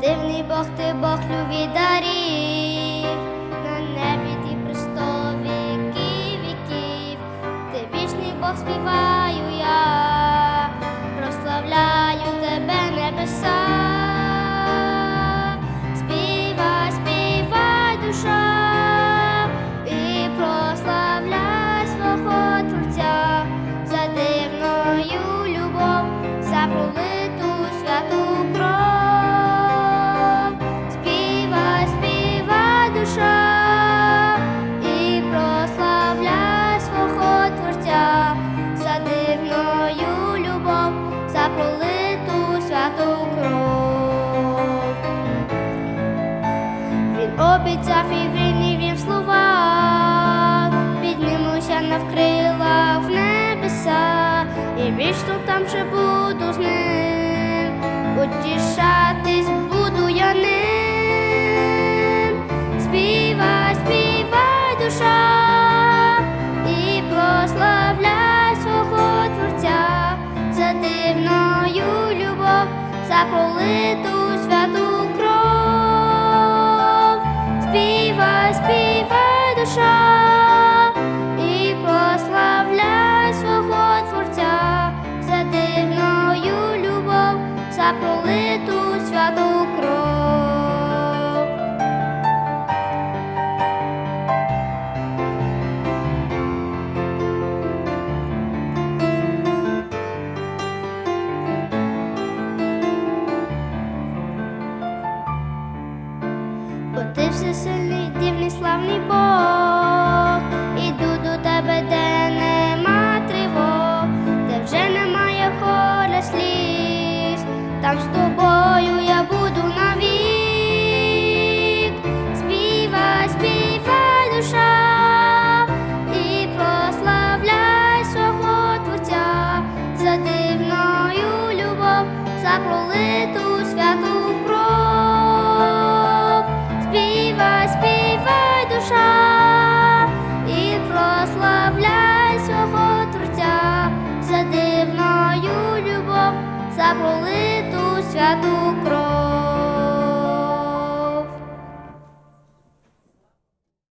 Дивний Бог, ти Бог любі дарів, на небі ти престол віків віків, ти вічний Бог співаю я, прославляю тебе небеса. Кров. Обіцяв і вільні вів слова, піднімуся навкрилах в небеса, і вічно там же буду з ним, утішатись за пролиту святу кров. Співай, співай, ти сильний, дивний, славний Бог, іду до тебе, де нема тривог, де вже немає горя сліз, там з тобою я буду навік, співай, співай душа і прославляй свого творця. За дивною любов, за пролиту святу. за пролиту святу.